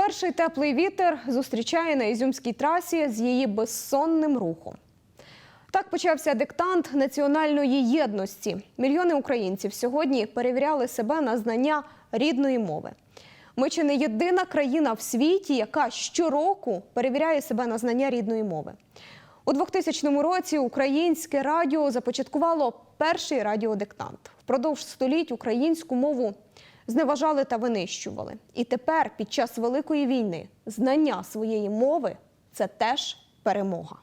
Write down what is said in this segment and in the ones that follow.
Перший теплий вітер зустрічає на Ізюмській трасі з її безсонним рухом. Так почався диктант національної єдності. Мільйони українців сьогодні перевіряли себе на знання рідної мови. Ми чи не єдина країна в світі, яка щороку перевіряє себе на знання рідної мови. У 2000 році українське радіо започаткувало перший радіодиктант. Впродовж століть українську мову зневажали та винищували. І тепер, під час Великої війни, знання своєї мови це теж перемога.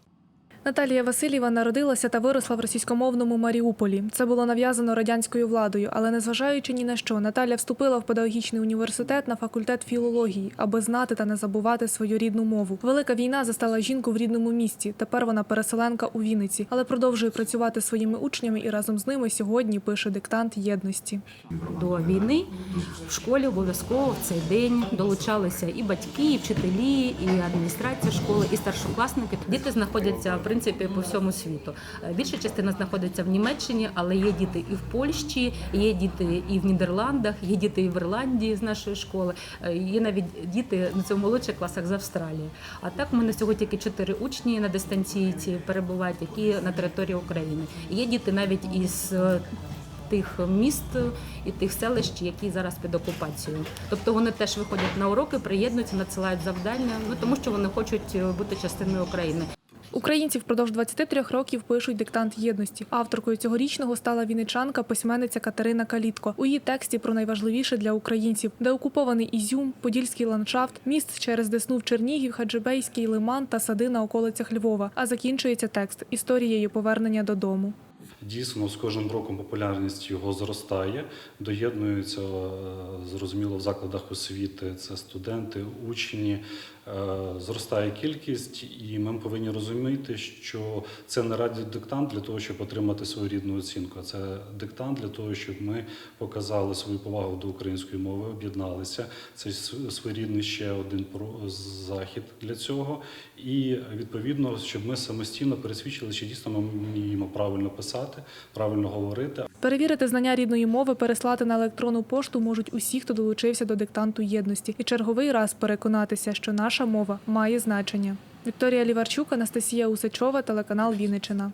Наталія Васильєва народилася та виросла в російськомовному Маріуполі. Це було нав'язано радянською владою, але незважаючи ні на що, Наталя вступила в педагогічний університет на факультет філології, аби знати та не забувати свою рідну мову. Велика війна застала жінку в рідному місті. Тепер вона переселенка у Вінниці, але продовжує працювати своїми учнями і разом з ними сьогодні пише диктант єдності. до війни в школі обов'язково в цей день долучалися і батьки, і вчителі, і адміністрація школи, і старшокласники. Діти знаходяться в принципі по всьому світу. Е, Більша частина знаходиться в Німеччині, але є діти і в Польщі, є діти і в Нідерландах, є діти і в Ірландії з нашої школи. е, Є навіть діти на цьому молодших класах з Австралії. А так, у мене всього тільки чотири учні на дистанційці перебувають, які на території України. Є діти навіть із е, тих міст і тих селищ, які зараз під окупацією. Тобто вони теж виходять на уроки, приєднуються, надсилають завдання, ну тому що вони хочуть бути частиною України. Українці впродовж 23 років пишуть диктант єдності. Авторкою цьогорічного стала вінничанка, письменниця Катерина Калітко. У її тексті про найважливіше для українців, де окупований Ізюм, Подільський ландшафт, міст через Десну в Чернігів, Хаджибейський лиман та сади на околицях Львова. А закінчується текст історією повернення додому. Дійсно, з кожним роком популярність його зростає, доєднуються е, зрозуміло в закладах освіти. Це студенти, учні. Е, Зростає кількість, і ми повинні розуміти, що це не радіодиктант для того, щоб отримати свою рідну оцінку. Це диктант для того, щоб ми показали свою повагу до української мови, об'єдналися. Це своєрідний ще один захід для цього. І відповідно, щоб ми самостійно пересвідчили, чи дійсно ми вміємо правильно писати, правильно говорити, Перевірити знання рідної мови, переслати на електронну пошту можуть усі, хто долучився до диктанту єдності, і черговий раз переконатися, що наша мова має значення. Вікторія Ліварчук, Анастасія Усачова, телеканал Вінниччина.